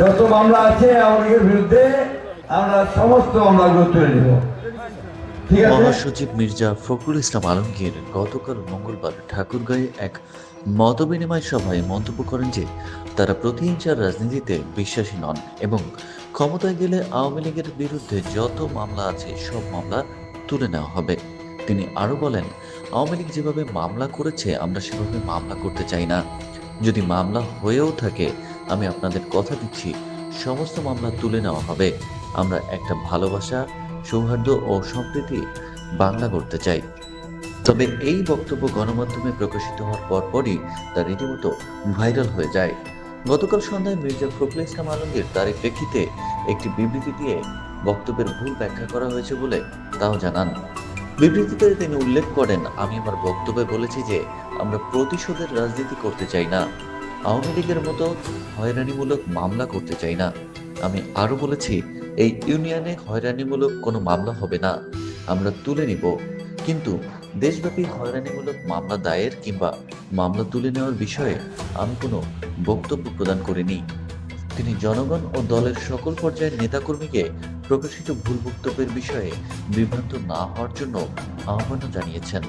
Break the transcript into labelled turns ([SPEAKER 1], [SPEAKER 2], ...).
[SPEAKER 1] যত মামলা আছে আওয়ামী লীগের বিরুদ্ধে, আমরা সমস্ত মামলাগুলো তুলে নেব।
[SPEAKER 2] মহাসচিব মির্জা ফখরুল ইসলাম আলমগীর গতকাল মঙ্গলবার ঠাকুরগাঁয়ে এক মতবিনিময় সভায় মন্তব্য করেন যে, তারা প্রতিহিংসার রাজনীতিতে বিশ্বাসী নন এবং ক্ষমতায় গেলে আওয়ামী লীগের বিরুদ্ধে যত মামলা আছে, সব মামলা তুলে নেওয়া হবে। তিনি আরও বলেন, আওয়ামী লীগ যেভাবে মামলা করেছে, আমরা সেভাবে মামলা করতে চাই না। যদি মামলা হয়েও থাকে আমি আপনাদের কথা দিচ্ছি। সমস্ত মামলা তুলে নেওয়া হবে। আমরা একটা ভালোবাসা, সৌহার্দ্য ও সম্প্রীতি বাংলা করতে চাই। তবে এই বক্তব্য গণমাধ্যমে প্রকাশিত হওয়ার পরপরই তা রীতিমতো ভাইরাল হয়ে যায়। গতকাল সন্ধ্যায় মির্জা ফখরুল ইসলাম আলমগীর তার প্রেক্ষিতে একটি বিবৃতি দিয়ে বক্তব্যের ভুল ব্যাখ্যা করা হয়েছে বলে তাও জানান। বিবৃতিতে তিনি উল্লেখ করেন, আমি আমার বক্তব্যে বলেছি যে আমরা প্রতিশোধের রাজনীতি করতে চাই না। আওয়ামী লীগের মতো হয়রানিমূলক মামলা করতে চাই না। আমি আরও বলেছি, এই ইউনিয়নে হয়রানিমূলক কোনো মামলা হবে না। আমরা তুলে নিব। কিন্তু দেশব্যাপী হয়রানিমূলক মামলা দায়ের কিংবা মামলা তুলে নেওয়ার বিষয়ে আমি কোনো বক্তব্য প্রদান করিনি। তিনি জনগণ ও দলের সকল পর্যায়ের নেতাকর্মীকে প্রকাশিত ভুল বক্তব্যের বিষয়ে বিভ্রান্ত না হওয়ার জন্য আহ্বানও জানিয়েছেন।